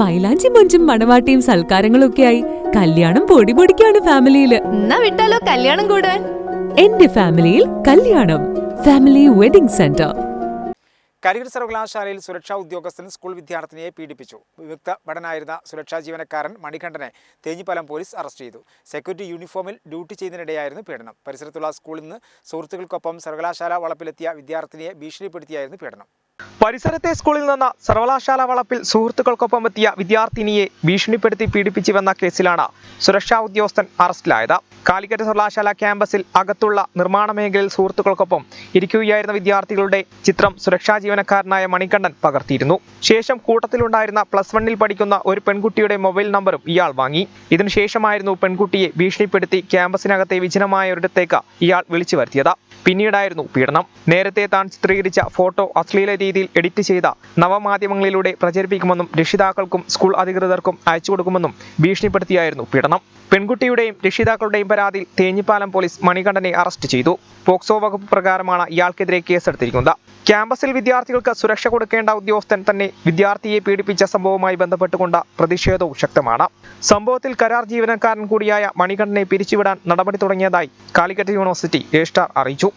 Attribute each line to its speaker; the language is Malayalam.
Speaker 1: മൈലാഞ്ചി മൊഞ്ചും മണവാട്ടിയും സൽക്കാരങ്ങളും ആയി കല്യാണം പൊടി പൊടിക്കാണ് ഫാമിലിയിൽ.
Speaker 2: എന്നാ വിട്ടാലോ കല്യാണം കൂടാൻ?
Speaker 1: എന്റെ ഫാമിലിയിൽ കല്യാണം. Family wedding centre.
Speaker 3: കരിയർ സർവകലാശാലയിൽ സുരക്ഷാ ഉദ്യോഗസ്ഥൻ സ്കൂൾ വിദ്യാർത്ഥിനിയെ പീഡിപ്പിച്ചു. വിമുക്ത ഭടനായിരുന്ന സുരക്ഷാ ജീവനക്കാരൻ മണികണ്ഠനെ തേഞ്ഞിപ്പലം പോലീസ് അറസ്റ്റ് ചെയ്തു. സെക്യൂരിറ്റി യൂണിഫോമിൽ ഡ്യൂട്ടി ചെയ്യുന്നതിനിടെയായിരുന്നു പീഡനം. പരിസരത്തുള്ള സ്കൂളിൽ നിന്ന് സുഹൃത്തുക്കൾക്കൊപ്പം സർവകലാശാല വളപ്പിലെത്തിയ വിദ്യാർത്ഥിനിയെ ഭീഷണിപ്പെടുത്തിയായിരുന്നു പീഡനം.
Speaker 4: പരിസരത്തെ സ്കൂളിൽ നിന്ന് സർവകലാശാല വളപ്പിൽ സുഹൃത്തുക്കൾക്കൊപ്പം എത്തിയ വിദ്യാർത്ഥിനിയെ ഭീഷണിപ്പെടുത്തി പീഡിപ്പിച്ചുവെന്ന കേസിലാണ് സുരക്ഷാ ഉദ്യോഗസ്ഥൻ അറസ്റ്റിലായത്. കാലിക്കറ്റ് സർവകലാശാല ക്യാമ്പസിൽ അകത്തുള്ള നിർമ്മാണ മേഖലയിൽ സുഹൃത്തുക്കൾക്കൊപ്പം ഇരിക്കുകയായിരുന്ന വിദ്യാർത്ഥികളുടെ ചിത്രം സുരക്ഷാ ജീവനക്കാരനായ മണികണ്ഠൻ പകർത്തിയിരുന്നു. ശേഷം കൂട്ടത്തിലുണ്ടായിരുന്ന പ്ലസ് വണ്ണിൽ പഠിക്കുന്ന ഒരു പെൺകുട്ടിയുടെ മൊബൈൽ നമ്പറും ഇയാൾ വാങ്ങി. ഇതിനുശേഷമായിരുന്നു പെൺകുട്ടിയെ ഭീഷണിപ്പെടുത്തി ക്യാമ്പസിനകത്തെ വിജനമായ ഒരിടത്തേക്ക് ഇയാൾ വിളിച്ചു വരുത്തിയത് പിന്നീടായിരുന്നു പീഡനം. നേരത്തെ താൻ ചിത്രീകരിച്ച ഫോട്ടോ അശ്ലീല രീതിയിൽ എഡിറ്റ് ചെയ്ത നവമാധ്യമങ്ങളിലൂടെ പ്രചരിപ്പിക്കുമെന്നും രക്ഷിതാക്കൾക്കും സ്കൂൾ അധികൃതർക്കും അയച്ചു കൊടുക്കുമെന്നും ഭീഷണിപ്പെടുത്തിയായിരുന്നു പീഡനം. പെൺകുട്ടിയുടെയും രക്ഷിതാക്കളുടെയും പരാതിയിൽ തേഞ്ഞിപ്പാലം പോലീസ് മണികണ്ഠനെ അറസ്റ്റ് ചെയ്തു. പോക്സോ വകുപ്പ് പ്രകാരമാണ് ഇയാൾക്കെതിരെ കേസെടുത്തിരിക്കുന്നത്. ക്യാമ്പസിൽ വിദ്യാർത്ഥികൾക്ക് സുരക്ഷ കൊടുക്കേണ്ട ഉദ്യോഗസ്ഥൻ തന്നെ വിദ്യാർത്ഥിയെ പീഡിപ്പിച്ച സംഭവവുമായി ബന്ധപ്പെട്ടുകൊണ്ട് പ്രതിഷേധവും ശക്തമാണ്. സംഭവത്തിൽ കരാർ ജീവനക്കാരൻ കൂടിയായ മണികണ്ഠനെ പിരിച്ചുവിടാൻ നടപടി തുടങ്ങിയതായി കാലിക്കറ്റ് യൂണിവേഴ്സിറ്റി രജിസ്ട്രാർ അറിയിച്ചു.